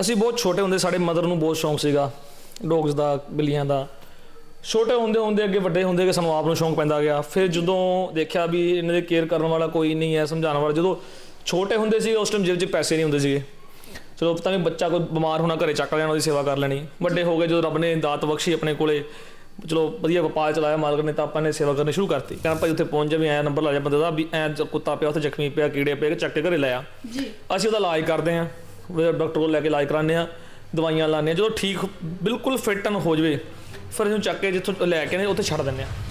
ਅਸੀਂ ਬਹੁਤ ਛੋਟੇ ਹੁੰਦੇ ਸਾਡੇ ਮਦਰ ਨੂੰ ਬਹੁਤ ਸ਼ੌਂਕ ਸੀਗਾ ਡੌਗਸ ਦਾ ਬਿੱਲੀਆਂ ਦਾ। ਛੋਟੇ ਹੁੰਦੇ ਹੁੰਦੇ ਅੱਗੇ ਵੱਡੇ ਹੁੰਦੇ ਕਿ ਸਾਨੂੰ ਆਪ ਨੂੰ ਸ਼ੌਂਕ ਪੈਂਦਾ ਗਿਆ। ਫਿਰ ਜਦੋਂ ਦੇਖਿਆ ਵੀ ਇਹਨਾਂ ਦੀ ਕੇਅਰ ਕਰਨ ਵਾਲਾ ਕੋਈ ਨਹੀਂ ਹੈ ਸਮਝਾਉਣ ਵਾਲਾ ਜਦੋਂ ਛੋਟੇ ਹੁੰਦੇ ਸੀ ਉਸ ਟਾਈਮ ਜੇਬ 'ਚ ਪੈਸੇ ਨਹੀਂ ਹੁੰਦੇ ਸੀਗੇ। ਚਲੋ ਪਤਾ ਨਹੀਂ ਬੱਚਾ ਕੋਈ ਬਿਮਾਰ ਹੋਣਾ ਘਰੇ ਚੱਕ ਲੈਣਾ ਉਹਦੀ ਸੇਵਾ ਕਰ ਲੈਣੀ। ਵੱਡੇ ਹੋ ਗਏ ਜਦੋਂ ਰੱਬ ਨੇ ਦਾਤ ਬਖਸ਼ੀ ਆਪਣੇ ਕੋਲੇ ਚਲੋ ਵਧੀਆ ਵਪਾਰ ਚਲਾਇਆ ਮਾਲਕ ਨੇ ਤਾਂ ਆਪਾਂ ਨੇ ਸੇਵਾ ਕਰਨੀ ਸ਼ੁਰੂ ਕਰਤੀ। ਕਹਿੰਦਾ ਭਾਈ ਉੱਥੇ ਪਹੁੰਚ ਜਾ ਵੀ ਐ ਨੰਬਰ ਲਾ ਜਾ ਬੰਦੇ ਦਾ ਵੀ ਐ ਕੁੱਤਾ ਪਿਆ ਉੱਥੇ ਜ਼ਖਮੀ ਪਿਆ ਕੀੜੇ ਪਏ ਚੱਕ ਕੇ ਘਰੇ ਲੈ ਆ। ਜੀ। ਅਸੀਂ ਉਹਦਾ ਇਲਾਜ ਕਰਦੇ ਹਾਂ। ਡਾਕਟਰ ਕੋਲ ਲੈ ਕੇ ਇਲਾਜ ਕਰਾਉਂਦੇ ਹਾਂ, ਦਵਾਈਆਂ ਲਾਉਂਦੇ ਹਾਂ, ਜਦੋਂ ਠੀਕ ਬਿਲਕੁਲ ਫਿੱਟ ਹੋ ਜਵੇ, ਫਿਰ ਇਹਨੂੰ ਚੱਕ ਕੇ ਜਿੱਥੋਂ ਲੈ ਕੇ ਨੇ ਉੱਥੇ ਛੱਡ ਦਿੰਦੇ ਹਾਂ।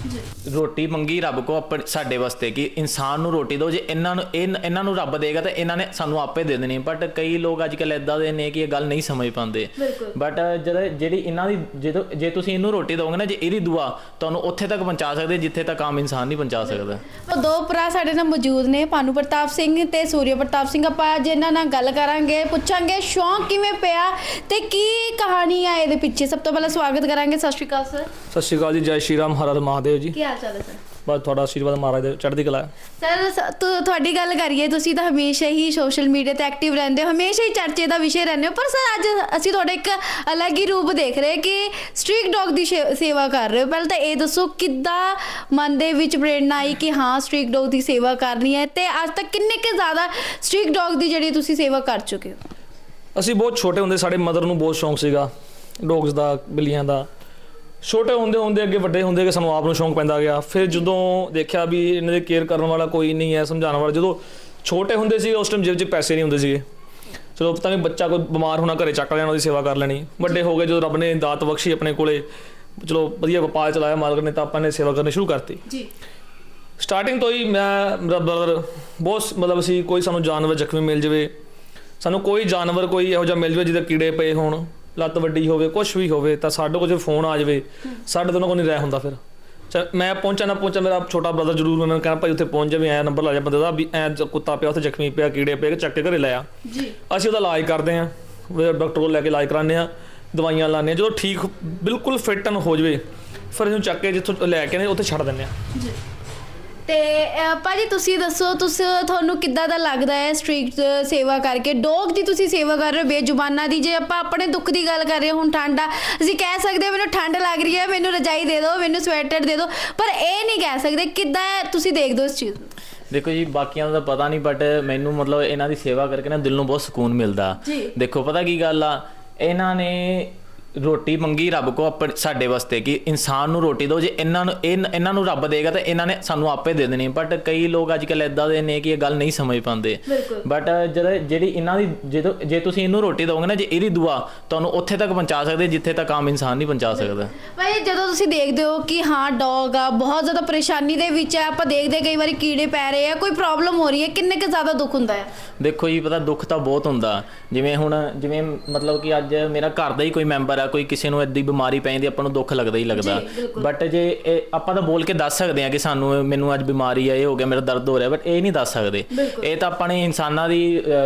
ਰੋਟੀ ਮੰਗੀ ਰੱਬ ਕੋ ਆਪਣ ਸਾਡੇ ਵਾਸਤੇ ਕਿ ਇਨਸਾਨ ਨੂੰ ਰੋਟੀ ਦਿਓ। ਜੇ ਇਹਨਾਂ ਨੂੰ ਇਹ ਇਹਨਾਂ ਨੂੰ ਰੱਬ ਦੇਗਾ ਤਾਂ ਇਹਨਾਂ ਨੇ ਸਾਨੂੰ ਆਪੇ ਦੇ ਦੇਣੀ ਬਟ ਕਈ ਲੋਕ ਅੱਜ ਕੱਲ ਇਦਾਂ ਦੇ ਨੇ ਕਿ ਇਹ ਗੱਲ ਨਹੀਂ ਸਮਝ ਪਾਉਂਦੇ। ਬਿਲਕੁਲ। ਬਟ ਜਦ ਜਿਹੜੀ ਇਹਨਾਂ ਦੀ ਜਦੋਂ ਜੇ ਤੁਸੀਂ ਇਹਨੂੰ ਰੋਟੀ ਦੋਗੇ ਨਾ ਜੇ ਇਹਦੀ ਦੁਆ ਤੁਹਾਨੂੰ ਉੱਥੇ ਤੱਕ ਪਹੁੰਚਾ ਸਕਦੇ ਜਿੱਥੇ ਤੱਕ ਆਮ ਇਨਸਾਨ ਨਹੀਂ ਪਹੁੰਚਾ ਸਕਦਾ। ਉਹ ਦੋ ਭਰਾ ਸਾਡੇ ਨਾਲ ਮੌਜੂਦ ਨੇ ਭਾਨੂ ਪ੍ਰਤਾਪ ਸਿੰਘ ਤੇ ਸੂਰਿਆ ਪ੍ਰਤਾਪ ਸਿੰਘ। ਆਪਾਂ ਅੱਜ ਇਹਨਾਂ ਨਾਲ ਗੱਲ ਕਰਾਂਗੇ ਪੁੱਛਾਂਗੇ ਸ਼ੌਂਕ ਕਿਵੇਂ ਪਿਆ ਤੇ ਕੀ ਕਹਾਣੀ ਆ ਇਹਦੇ ਪਿੱਛੇ। ਸਭ ਤੋਂ ਪਹਿਲਾਂ ਸਵਾਗਤ ਕਰਾਂਗੇ। ਸਤਿ ਸ਼੍ਰੀ ਅਕਾਲ ਸਰ। ਸਤਿ ਸ਼੍ਰੀ ਅਕਾਲ ਜੀ। ਜੈ ਸ਼੍ਰੀ ਰਾਮ ਹਰ ਹਰ ਮਹਾਦੇਵ। ਜੀ। ਕੀ ਹਾਲ ਚਾਲ ਹੈ ਸਰ? ਬਸ ਤੁਹਾਡਾ ਆਸ਼ੀਰਵਾਦ ਮਹਾਰਾਜ ਦੇ ਚੜ੍ਹਦੀ ਕਲਾ ਹੈ। ਸਰ ਸ- ਤੁ- ਤੁਹਾਡੀ ਗੱਲ ਕਰੀਏ ਤੁਸੀਂ ਤਾਂ ਹਮੇਸ਼ਾ ਹੀ ਸੋਸ਼ਲ ਮੀਡੀਆ ਤੇ ਐਕਟਿਵ ਰਹਿੰਦੇ ਹੋ ਹਮੇਸ਼ਾ ਹੀ ਚਰਚੇ ਦਾ ਵਿਸ਼ੇ ਰਹਿੰਦੇ ਹੋ ਪਰ ਸਰ ਅੱਜ ਅਸੀਂ ਤੁਹਾਡਾ ਇੱਕ ਅਲੱਗ ਹੀ ਰੂਪ ਦੇਖ ਰਹੇ ਕਿ ਸਟ੍ਰੀਟ ਡੌਗ ਦੀ ਸ਼ੇ- ਸੇਵਾ ਕਰ ਰਹੇ ਹੋ। ਪਹਿਲਾਂ ਤਾਂ ਇਹ ਦੱਸੋ ਕਿੱਦਾਂ ਮਨ ਦੇ ਵਿੱਚ ਪ੍ਰੇਰਣਾ ਆਈ ਕਿ ਹਾਂ ਸਟ੍ਰੀਟ ਡੌਗ ਦੀ ਸੇਵਾ ਕਰਨੀ ਹੈ ਤੇ ਅੱਜ ਤੱਕ ਕਿੰਨੇ ਕੁ ਜ਼ਿਆਦਾ ਸਟ੍ਰੀਟ ਡੌਗ ਦੀ ਜਿਹੜੀ ਤੁਸੀਂ ਸੇਵਾ ਕਰ ਚੁੱਕੇ ਹੋ? ਅਸੀਂ ਬਹੁਤ ਛੋਟੇ ਹੁੰਦੇ ਸਾਡੇ ਮਦਰ ਨੂੰ ਬਹੁਤ ਸ਼ੌਂਕ ਸੀਗਾ ਡੌਗਸ ਦਾ ਬਿੱਲੀਆਂ ਦਾ। ਛੋਟੇ ਹੁੰਦੇ ਹੁੰਦੇ ਅੱਗੇ ਵੱਡੇ ਹੁੰਦੇ ਕਿ ਸਾਨੂੰ ਆਪ ਨੂੰ ਸ਼ੌਂਕ ਪੈਂਦਾ ਗਿਆ। ਫਿਰ ਜਦੋਂ ਦੇਖਿਆ ਵੀ ਇਹਨਾਂ ਦੀ ਕੇਅਰ ਕਰਨ ਵਾਲਾ ਕੋਈ ਨਹੀਂ ਹੈ ਸਮਝਾਉਣ ਵਾਲਾ ਜਦੋਂ ਛੋਟੇ ਹੁੰਦੇ ਸੀ ਉਸ ਟਾਈਮ ਜੇਬ 'ਚ ਪੈਸੇ ਨਹੀਂ ਹੁੰਦੇ ਸੀਗੇ। ਚਲੋ ਪਤਾ ਨਹੀਂ ਬੱਚਾ ਕੋਈ ਬਿਮਾਰ ਹੋਣਾ ਘਰੇ ਚੱਕ ਲੈਣਾ ਉਹਦੀ ਸੇਵਾ ਕਰ ਲੈਣੀ। ਵੱਡੇ ਹੋ ਗਏ ਜਦੋਂ ਰੱਬ ਨੇ ਦਾਤ ਬਖਸ਼ੀ ਆਪਣੇ ਕੋਲੇ ਚਲੋ ਵਧੀਆ ਵਪਾਰ ਚਲਾਇਆ ਮਾਲਕ ਨੇ ਤਾਂ ਆਪਾਂ ਨੇ ਸੇਵਾ ਕਰਨੀ ਸ਼ੁਰੂ ਕਰਤੀ। ਜੀ। ਸਟਾਰਟਿੰਗ ਤੋਂ ਹੀ ਮੈਂ ਮੇਰਾ ਬ੍ਰਦਰ ਬਹੁਤ ਮਤਲਬ ਅਸੀਂ ਕੋਈ ਸਾਨੂੰ ਜਾਨਵਰ ਜ਼ਖਮੀ ਮਿਲ ਜਵੇ। ਸਾਨੂੰ ਕੋਈ ਜਾਨਵਰ ਕੋਈ ਇਹੋ ਜਿਹਾ ਮਿਲ ਜਵੇ ਜਿਹਦੇ ਕੀੜੇ ਪਏ ਹੋਣ। ਲੱਤ ਵੱਡੀ ਹੋਵੇ ਕੁਝ ਵੀ ਹੋਵੇ ਤਾਂ ਸਾਡੇ ਕੋਲ ਜੇ ਫੋਨ ਆ ਜਾਵੇ ਸਾਡੇ ਦੋਨੋਂ ਕੋਲ ਨਹੀਂ ਰਹਿ ਹੁੰਦਾ ਫਿਰ। ਚੱਲ ਮੈਂ ਪਹੁੰਚਾ ਨਾ ਪਹੁੰਚਾ ਮੇਰਾ ਛੋਟਾ ਬ੍ਰਦਰ ਜ਼ਰੂਰ ਮੈਨੂੰ ਕਹਿੰਦਾ ਭਾਈ ਉੱਥੇ ਪਹੁੰਚ ਜਾਵੇ ਐ ਨੰਬਰ ਲਾ ਜਾ ਬੰਦੇ ਦਾ ਵੀ ਐ ਕੁੱਤਾ ਪਿਆ ਉੱਥੇ ਜ਼ਖਮੀ ਪਿਆ ਕੀੜੇ ਪਏ ਚੱਕ ਕੇ ਘਰੇ ਲੈ ਆ। ਜੀ। ਅਸੀਂ ਉਹਦਾ ਇਲਾਜ ਕਰਦੇ ਹਾਂ ਡਾਕਟਰ ਕੋਲ ਲੈ ਕੇ ਇਲਾਜ ਕਰਾਉਂਦੇ ਹਾਂ ਦਵਾਈਆਂ ਲਾਉਂਦੇ ਹਾਂ ਜਦੋਂ ਠੀਕ ਬਿਲਕੁਲ ਫਿੱਟ ਐਂਡ ਹੋ ਜਵੇ ਫਿਰ ਅਸੀਂ ਚੱਕ ਕੇ ਜਿੱਥੋਂ ਲੈ ਕੇ ਨੇ ਉੱਥੇ ਛੱਡ ਦਿੰਦੇ ਹਾਂ। ਜੀ। ਤੇ ਅਹ, ਭਾਜੀ ਤੁਸੀਂ ਦੱਸੋ ਤੁਸੀਂ ਤੁਹਾਨੂੰ ਕਿੱਦਾਂ ਦਾ ਲੱਗਦਾ ਹੈ ਸਟ੍ਰੀਟ ਸੇਵਾ ਕਰਕੇ? ਡੌਗ ਦੀ ਤੁਸੀਂ ਸੇਵਾ ਕਰ ਰਹੇ ਹੋ ਬੇਜ਼ੁਬਾਨਾਂ ਦੀ? ਜੇ ਆਪਾਂ ਆਪਣੇ ਦੁੱਖ ਦੀ ਗੱਲ ਕਰ ਰਹੇ ਹਾਂ, ਹੁਣ ਠੰਡ ਅਸੀਂ ਕਹਿ ਸਕਦੇ ਹਾਂ ਮੈਨੂੰ ਠੰਡ ਲੱਗ ਰਹੀ ਹੈ ਮੈਨੂੰ ਰਜਾਈ ਦੇ ਦਿਓ ਮੈਨੂੰ ਸਵੈਟਰ ਦੇ ਦਿਓ ਪਰ ਇਹ ਨਹੀਂ ਕਹਿ ਸਕਦੇ ਕਿੱਦਾਂ ਤੁਸੀਂ ਦੇਖਦੇ ਹੋ ਇਸ ਚੀਜ਼ ਨੂੰ? ਦੇਖੋ ਜੀ ਬਾਕੀਆਂ ਦਾ ਤਾਂ ਪਤਾ ਨਹੀਂ ਬਟ ਮੈਨੂੰ ਮਤਲਬ ਇਹਨਾਂ ਦੀ ਸੇਵਾ ਕਰਕੇ ਨਾ ਦਿਲ ਨੂੰ ਬਹੁਤ ਸਕੂਨ ਮਿਲਦਾ। ਜੀ। ਦੇਖੋ ਪਤਾ ਕੀ ਗੱਲ ਆ? ਇਹਨਾਂ ਨੇ ਰੋਟੀ ਮੰਗੀ ਰੱਬ ਕੋ ਆਪਣ ਸਾਡੇ ਵਾਸਤੇ ਕਿ ਇਨਸਾਨ ਨੂੰ ਰੋਟੀ ਦਿਓ। ਜੇ ਇਹਨਾਂ ਨੂੰ ਇਹ ਇਹਨਾਂ ਨੂੰ ਰੱਬ ਦੇਗਾ ਤਾਂ ਇਹਨਾਂ ਨੇ ਸਾਨੂੰ ਆਪੇ ਦੇ ਦੇਣੀ। ਬਟ ਕਈ ਲੋਕ ਅੱਜ ਕੱਲ ਇਦਾਂ ਦੇ ਨੇ ਕਿ ਇਹ ਗੱਲ ਨਹੀਂ ਸਮਝ ਪਾਉਂਦੇ। ਬਿਲਕੁਲ। ਬਟ ਜਦ ਜਿਹੜੀ ਇਹਨਾਂ ਦੀ ਜਦੋਂ ਜੇ ਤੁਸੀਂ ਇਹਨੂੰ ਰੋਟੀ ਦੋਗੇ ਨਾ ਜੇ ਇਹਦੀ ਦੁਆ ਤੁਹਾਨੂੰ ਉੱਥੇ ਤੱਕ ਪਹੁੰਚਾ ਸਕਦੇ ਜਿੱਥੇ ਤੱਕ ਆਮ ਇਨਸਾਨ ਨਹੀਂ ਪਹੁੰਚਾ ਸਕਦਾ। ਭਾਈ ਜਦੋਂ ਤੁਸੀਂ ਦੇਖਦੇ ਹੋ ਕਿ ਹਾਂ ਡੌਗ ਆ ਬਹੁਤ ਜ਼ਿਆਦਾ ਪਰੇਸ਼ਾਨੀ ਦੇ ਵਿੱਚ ਹੈ। ਆਪਾਂ ਦੇਖਦੇ ਕਈ ਵਾਰੀ ਕੀੜੇ ਪੈ ਰਹੇ ਆ ਕੋਈ ਪ੍ਰੋਬਲਮ ਹੋ ਰਹੀ ਹੈ ਕਿੰਨੇ ਕੁ ਜ਼ਿਆਦਾ ਦੁੱਖ ਹੁੰਦਾ ਹੈ? ਦੇਖੋ ਜੀ ਪਤਾ ਦੁੱਖ ਤਾਂ ਬਹੁਤ ਹੁੰਦਾ। ਜਿਵੇਂ ਹੁਣ ਜਿਵੇਂ ਮਤਲਬ ਕਿ ਅੱਜ ਮੇਰਾ ਘਰ ਦਾ ਹੀ ਕੋਈ ਮੈਂਬਰ ਆ ਕੋਈ ਕਿਸੇ ਨੂੰ ਏਦੀ ਬਿਮਾਰੀ ਪੈ ਜਾਂਦੀ ਆਪਾਂ ਨੂੰ ਦੁੱਖ ਲੱਗਦਾ ਹੀ ਲੱਗਦਾ। ਬਟ ਜੇ ਇਹ ਆਪਾਂ ਤਾਂ ਬੋਲ ਕੇ ਦੱਸ ਸਕਦੇ ਆ ਕਿ ਸਾਨੂੰ ਮੈਨੂੰ ਅੱਜ ਬਿਮਾਰੀ ਆ ਇਹ ਹੋ ਗਿਆ ਮੇਰਾ ਦਰਦ ਹੋ ਰਿਹਾ ਬਟ ਇਹ ਨਹੀਂ ਦੱਸ ਸਕਦੇ। ਇਹ ਤਾਂ ਆਪਾਂ ਨੇ ਇਨਸਾਨਾਂ ਦੀ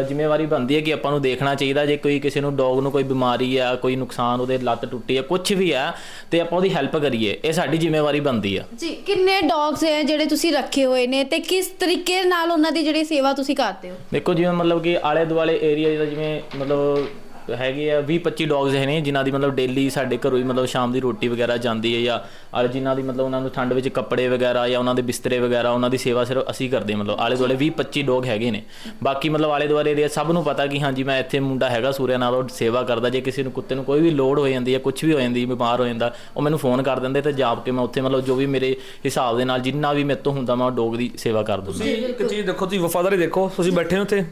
ਜ਼ਿੰਮੇਵਾਰੀ ਬਣਦੀ ਹੈ ਕਿ ਆਪਾਂ ਨੂੰ ਦੇਖਣਾ ਚਾਹੀਦਾ ਜੇ ਕੋਈ ਕਿਸੇ ਨੂੰ ਡੌਗ ਨੂੰ ਕੋਈ ਬਿਮਾਰੀ ਆ ਕੋਈ ਨੁਕਸਾਨ ਉਹਦੇ ਲੱਤ ਟੁੱਟੀ ਆ ਕੁਝ ਵੀ ਆ ਤੇ ਆਪਾਂ ਉਹਦੀ ਹੈਲਪ ਕਰੀਏ ਇਹ ਸਾਡੀ ਜ਼ਿੰਮੇਵਾਰੀ ਬਣਦੀ ਆ। ਜੀ ਕਿੰਨੇ ਡੌਗਸ ਹੈ ਜਿਹੜੇ ਤੁਸੀਂ ਰੱਖੇ ਹੋਏ ਨੇ ਤੇ ਕਿਸ ਤਰੀਕੇ ਨਾਲ ਉਹਨਾਂ ਦੀ ਜਿਹੜੀ ਸੇਵਾ ਤੁਸੀਂ ਕਰਦੇ ਹੋ? ਦੇਖੋ ਜਿਵੇਂ ਮਤਲਬ ਕਿ ਆਲੇ ਦੁਆਲੇ ਏਰੀਆ ਦਾ ਜਿਵੇਂ ਮਤਲਬ ਹੈਗੇ ਆ 20 25 ਡੌਗਸ ਹੈ ਨੇ ਜਿਨ੍ਹਾਂ ਦੀ ਮਤਲਬ ਡੇਲੀ ਸਾਡੇ ਘਰੋਂ ਹੀ ਮਤਲਬ ਸ਼ਾਮ ਦੀ ਰੋਟੀ ਵਗੈਰਾ ਜਾਂਦੀ ਹੈ ਜਾਂ ਔਰ ਜਿਨ੍ਹਾਂ ਦੀ ਮਤਲਬ ਉਹਨਾਂ ਨੂੰ ਠੰਡ ਵਿੱਚ ਕੱਪੜੇ ਵਗੈਰਾ ਜਾਂ ਉਹਨਾਂ ਦੇ ਬਿਸਤਰੇ ਵਗੈਰਾ, ਉਹਨਾਂ ਦੀ ਸੇਵਾ ਸਿਰਫ ਅਸੀਂ ਕਰਦੇ ਮਤਲਬ। ਆਲੇ ਦੁਆਲੇ 20 25 ਡੌਗ ਹੈਗੇ ਨੇ। ਬਾਕੀ ਮਤਲਬ ਆਲੇ ਦੁਆਲੇ ਏਰੀਆ ਸਭ ਨੂੰ ਪਤਾ ਕਿ ਹਾਂਜੀ ਮੈਂ ਇੱਥੇ ਮੁੰਡਾ ਹੈਗਾ, ਸੂਰਿਆ ਨਾਲ ਉਹ ਸੇਵਾ ਕਰਦਾ, ਜੇ ਕਿਸੇ ਨੂੰ ਕੁੱਤੇ ਨੂੰ ਕੋਈ ਵੀ ਲੋੜ ਹੋ ਜਾਂਦੀ ਹੈ ਕੁਝ ਵੀ ਹੋ ਜਾਂਦੀ ਬਿਮਾਰ ਹੋ ਜਾਂਦਾ, ਉਹ ਮੈਨੂੰ ਫੋਨ ਕਰ ਦਿੰਦੇ ਤੇ ਜਾਪ ਕੇ ਮੈਂ ਉੱਥੇ ਮਤਲਬ ਜੋ ਵੀ ਮੇਰੇ ਹਿਸਾਬ ਦੇ ਨਾਲ ਜਿੰਨਾ ਵੀ ਮੇਰੇ ਤੋਂ ਹੁੰਦਾ, ਮੈਂ ਉਹ ਡੌਗ ਦੀ ਸੇਵਾ ਕਰ ਦਿੰਦਾ। ਤੁਸੀਂ ਇੱਕ ਚੀਜ਼ ਦੇਖੋ, ਤੁਸੀਂ ਵਫਾਦਾਰੀ ਦੇਖੋ, ਤੁਸੀਂ ਬੈਠੇ ਹੋ ਉੱਥੇ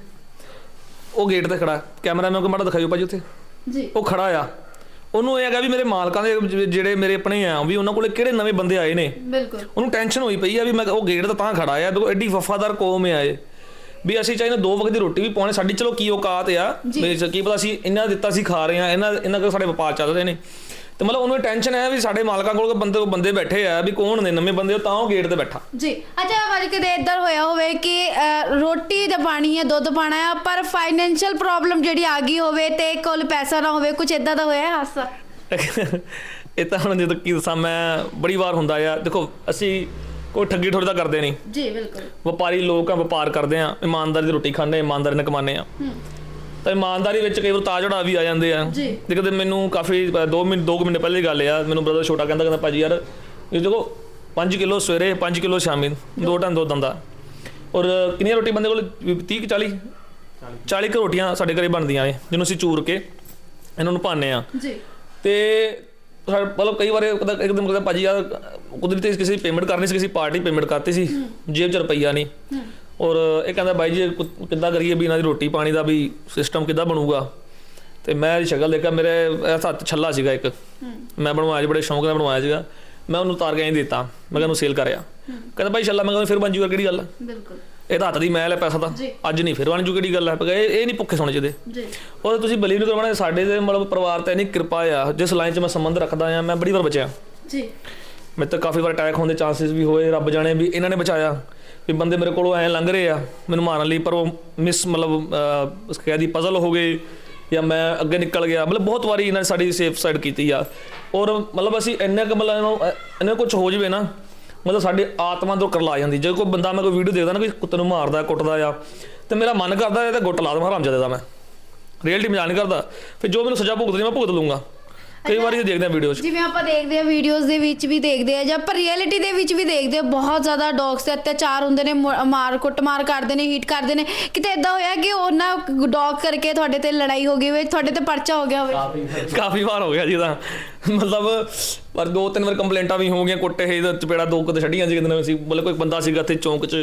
ਉਹ ਗੇਟ ਤੇ ਖੜਾ। ਕੈਮਰਾਮੈਨ ਨੂੰ ਮਾੜਾ ਦਿਖਾਇਓ ਭਾਜੀ ਉੱਥੇ। ਜੀ। ਉਹ ਖੜਾ ਆ। ਉਹਨੂੰ ਇਹ ਹੈਗਾ ਵੀ ਮੇਰੇ ਮਾਲਕਾਂ ਦੇ ਜ- ਜਿਹੜੇ ਮੇਰੇ ਆਪਣੇ ਆ ਵੀ ਉਹਨਾਂ ਕੋਲੇ ਕਿਹੜੇ ਨਵੇਂ ਬੰਦੇ ਆਏ ਨੇ। ਬਿਲਕੁਲ। ਉਹਨੂੰ ਟੈਨਸ਼ਨ ਹੋਈ ਪਈ ਆ ਵੀ ਮੈਂ ਉਹ ਗੇਟ ਤੇ ਤਾਂ ਖੜਾ ਆ। ਦੇਖੋ ਐਡੀ ਵਫਾਦਾਰ ਕੌਮ ਆ ਇਹ। ਵੀ ਅਸੀਂ ਚਾਹੀਦਾ ਦੋ ਵਕਤ ਦੀ ਰੋਟੀ ਵੀ ਪਾਉਣੇ ਸਾਡੀ ਚਲੋ ਕੀ ਔਕਾਤ ਆ। ਵੀ ਕੀ ਪਤਾ ਅਸੀਂ ਇਹਨਾਂ ਦਿੱਤਾ ਸੀ ਖਾ ਰਹੇ ਆ ਇਹਨਾਂ ਇਹਨਾਂ ਕੋਲ ਸਾਡੇ ਵਪਾਰ ਚੱਲ ਰਹੇ ਨੇ। ਤੇ ਮਤਲਬ ਉਹਨੂੰ ਟੈਨਸ਼ਨ ਹੈ ਵੀ ਸਾਡੇ ਮਾਲਕਾਂ ਕੋਲ ਬੰਦੇ ਬੰਦੇ ਬੈਠੇ ਆ ਵੀ ਕੌਣ ਨੇ ਨਵੇਂ ਬੰਦੇ ਤਾਂ ਉਹ ਗੇਟ ਤੇ ਬੈਠਾ। ਜੀ ਅੱਛਾ ਵਾਰੀ ਕਦੇ ਇਦਾਂ ਹੋਇਆ ਹੋਵੇ ਕਿ ਅਹ, ਰੋਟੀ ਤੇ ਪਾਣੀ ਹੈ ਦੁੱਧ ਪਾਣਾ ਹੈ ਪਰ ਫਾਈਨੈਂਸ਼ੀਅਲ ਪ੍ਰੋਬਲਮ ਜਿਹੜੀ ਆ ਗਈ ਹੋਵੇ ਤੇ ਕੋਲ ਪੈਸਾ ਨਾ ਹੋਵੇ ਕੁਝ ਇਦਾਂ ਦਾ ਹੋਇਆ ਹੈ ਹਾਸਾ? ਇਹ ਤਾਂ ਹੁਣ ਜਦੋਂ ਕੀ ਦੱਸਾਂ ਮੈਂ ਬੜੀ ਵਾਰ ਹੁੰਦਾ ਆ। ਦੇਖੋ ਅਸੀਂ ਕੋਈ ਠੱਗੀ ਠੋਰੀ ਤਾਂ ਕਰਦੇ ਨਹੀਂ। ਜੀ ਬਿਲਕੁਲ। ਵਪਾਰੀ ਲੋਕ ਆ ਵਪਾਰ ਕਰਦੇ ਆ ਇਮਾਨਦਾਰੀ ਦੀ ਰੋਟੀ ਖਾਂਦੇ ਇਮਾਨਦਾਰੀ ਨਾਲ ਕਮਾਉਂਦੇ ਆ। ਤਾਂ ਇਮਾਨਦਾਰੀ ਵਿੱਚ ਕਈ ਵਾਰ ਤਾਜ ਚੜਾ ਵੀ ਆ ਜਾਂਦੇ ਆ। ਜੀ। ਤੇ ਕਦੇ ਮੈਨੂੰ ਕਾਫੀ 2 ਮਿੰਟ 2 ਮਹੀਨੇ ਪਹਿਲੇ ਦੀ ਗੱਲ ਆ ਮੈਨੂੰ ਬ੍ਰਦਰ ਛੋਟਾ ਕਹਿੰਦਾ ਕਹਿੰਦਾ ਭਾਜੀ ਯਾਰ ਇਹ ਦੇਖੋ 5 ਕਿਲੋ ਸਵੇਰੇ 5 ਕਿਲੋ ਸ਼ਾਮੀ ਦੋ ਟਨ ਦੁੱਧ ਆਉਂਦਾ ਔਰ ਕਿੰਨੀਆਂ ਰੋਟੀ ਬੰਦੇ ਕੋਲ? 30 ਕਿ 40 40 ਕੁ ਰੋਟੀਆਂ ਸਾਡੇ ਘਰੇ ਬਣਦੀਆਂ ਨੇ ਜਿਹਨੂੰ ਅਸੀਂ ਚੂਰ ਕੇ ਇਹਨਾਂ ਨੂੰ ਪਾਉਂਦੇ ਆ। ਜੀ। ਤੇ ਸਾ- ਮਤਲਬ ਕਈ ਵਾਰ ਕਦਾ ਇੱਕਦਮ ਕਹਿੰਦਾ ਭਾਜੀ ਯਾਰ ਕੁਦਰਤੀ ਕਿਸੇ ਪੇਮੈਂਟ ਕਰਨੀ ਸੀ ਕਿਸੇ ਪਾਰਟੀ ਪੇਮੈਂਟ ਕਰਤੀ ਸੀ ਜੇਬ 'ਚ ਰੁਪਈਆ ਨਹੀਂ। ਔਰ ਇਹ ਕਹਿੰਦਾ ਬਾਈ ਜੀ ਕਿੱਦਾਂ ਕਰੀਏ ਵੀ ਇਹਨਾਂ ਦੀ ਰੋਟੀ ਪਾਣੀ ਦਾ ਵੀ ਸਿਸਟਮ ਕਿੱਦਾਂ ਬਣੂਗਾ? ਤੇ ਮੈਂ ਇਹਦੀ ਸ਼ਕਲ ਦੇਖਿਆ ਮੇਰੇ ਇਹ ਹੱਥ ਛੱਲਾ ਸੀਗਾ ਇੱਕ। ਮੈਂ ਬਣਵਾਇਆ ਸੀ ਬੜੇ ਸ਼ੌਂਕ ਨਾਲ ਬਣਵਾਇਆ ਸੀਗਾ। ਮੈਂ ਉਹਨੂੰ ਤਾਰ ਕੇ ਐਂ ਦਿੱਤਾ ਮੈਂ ਕਿਹਾ ਉਹਨੂੰ ਸੇਲ ਕਰਿਆ। ਕਹਿੰਦਾ ਭਾਈ ਛੱਲਾ ਮੈਂ ਕਹਿੰਦਾ ਫਿਰ ਬਣ ਜੂਗਾ ਕਿਹੜੀ ਗੱਲ? ਬਿਲਕੁਲ। ਇਹਦਾ ਹੱਥ ਦੀ ਮੈਲ ਹੈ ਪੈਸਾ ਤਾਂ। ਜੀ। ਅੱਜ ਨਹੀਂ ਫਿਰ ਬਣ ਜੂ ਕਿਹੜੀ ਗੱਲ ਹੈ? ਕਿਹਾ ਇਹ ਇਹ ਨਹੀਂ ਭੁੱਖੇ ਸੋਣੇ ਚਾਹੀਦੇ। ਜੀ। ਉਹ ਤੁਸੀਂ ਬਲੀਵ ਨਹੀਂ ਕਰਵਾਣਾ ਸਾਡੇ ਦੇ ਮਤਲਬ ਪਰਿਵਾਰ ਤੇ ਨਹੀਂ ਕਿਰਪਾ ਆ ਜਿਸ ਲਾਈਨ 'ਚ ਮੈਂ ਸੰਬੰਧ ਰੱਖਦਾ ਆ ਮੈਂ ਬੜੀ ਵਾਰ ਬਚਿਆ। ਜੀ। ਮੇਰੇ ਤਾਂ ਕਾਫੀ ਵਾਰ ਅਟੈਕ ਹੋਣ ਦੇ ਚਾਂਸਸ ਵੀ ਹੋਏ ਰੱਬ ਜਾਣੇ ਵੀ ਇਹਨਾਂ ਨੇ ਬਚਾਇਆ। ਵੀ ਬੰਦੇ ਮੇਰੇ ਕੋਲੋਂ ਐ ਲੰਘ ਰਹੇ ਆ ਮੈਨੂੰ ਮਾਰਨ ਲਈ ਪਰ ਉਹ ਮਿਸ ਮਤਲਬ ਅਹ, ਉਸ ਕਹਿ ਦੀ ਪਜ਼ਲ ਹੋ ਗਏ ਜਾਂ ਮੈਂ ਅੱਗੇ ਨਿਕਲ ਗਿਆ। ਮਤਲਬ ਬਹੁਤ ਵਾਰੀ ਇਹਨਾਂ ਨੇ ਸਾਡੀ ਸੇਫ ਸਾਈਡ ਕੀਤੀ ਆ। ਔਰ ਮਤਲਬ ਅਸੀਂ ਇੰਨਾ ਕੁ ਮਤਲਬ ਇਹਨੂੰ ਇਹਨੇ ਕੁਝ ਹੋ ਜਵੇ ਨਾ ਮਤਲਬ ਸਾਡੀ ਆਤਮਾ ਤੋਂ ਕਰਲਾ ਜਾਂਦੀ। ਜੇ ਕੋਈ ਬੰਦਾ ਮੈਂ ਕੋਈ ਵੀਡੀਓ ਦੇਖਦਾ ਨਾ ਕੋਈ ਕੁੱਤੇ ਨੂੰ ਮਾਰਦਾ ਕੁੱਟਦਾ ਆ ਤੇ ਮੇਰਾ ਮਨ ਕਰਦਾ ਇਹ ਤਾਂ ਗੁੱਟ ਲਾ ਦਵਾਂ ਹਰਾਮਜ਼ਾਦੇ ਦਾ ਮੈਂ। ਰੀਅਲਟੀ ਮਜ਼ਾਕ ਨਹੀਂ ਕਰਦਾ। ਫਿਰ ਜੋ ਮੈਨੂੰ ਸਜ਼ਾ ਭੁਗਤਣੀ ਮੈਂ ਭੁਗਤ ਲੂੰਗਾ ਕਈ ਵਾਰੀ ਅਸੀਂ ਦੇਖਦੇ ਆ ਵੀਡੀਓ 'ਚ। ਜਿਵੇਂ ਆਪਾਂ ਦੇਖਦੇ ਆ ਵੀਡੀਓਜ਼ ਦੇ ਵਿੱਚ ਵੀ ਦੇਖਦੇ ਆ ਜਾਂ ਪਰ ਰਿਐਲਿਟੀ ਦੇ ਵਿੱਚ ਵੀ ਦੇਖਦੇ ਆ ਬਹੁਤ ਜ਼ਿਆਦਾ ਡੌਗਸ ਤੇ ਅਤਿਆਚਾਰ ਹੁੰਦੇ ਨੇ ਮੁ- ਮਾਰ ਕੁੱਟ ਮਾਰ ਕਰਦੇ ਨੇ ਹੀਟ ਕਰਦੇ ਨੇ। ਕਿਤੇ ਇਦਾਂ ਹੋਇਆ ਕਿ ਉਹਨਾਂ ਡੌਗ ਕਰਕੇ ਤੁਹਾਡੇ ਤੇ ਲੜਾਈ ਹੋ ਗਈ ਹੋਵੇ ਤੁਹਾਡੇ ਤੇ ਪਰਚਾ ਹੋ ਗਿਆ ਹੋਵੇ? ਕਾਫੀ ਵਾਰ। ਹੋ ਗਿਆ ਜੀ ਤਾਂ। ਮਤਲਬ ਪਰ ਦੋ ਤਿੰਨ ਵਾਰ ਕੰਪਲੇਂਟਾਂ ਵੀ ਹੋ ਗਈਆਂ ਕੁੱਟੇ ਹੀ ਚਪੇੜਾ ਦੋ ਕੁ ਤੇ ਛੱਡੀਆਂ ਸੀ ਕਿਤੇ ਅਸੀਂ ਮਤਲਬ ਕੋਈ ਬੰਦਾ ਸੀਗਾ ਇੱਥੇ ਚੌਂਕ 'ਚ।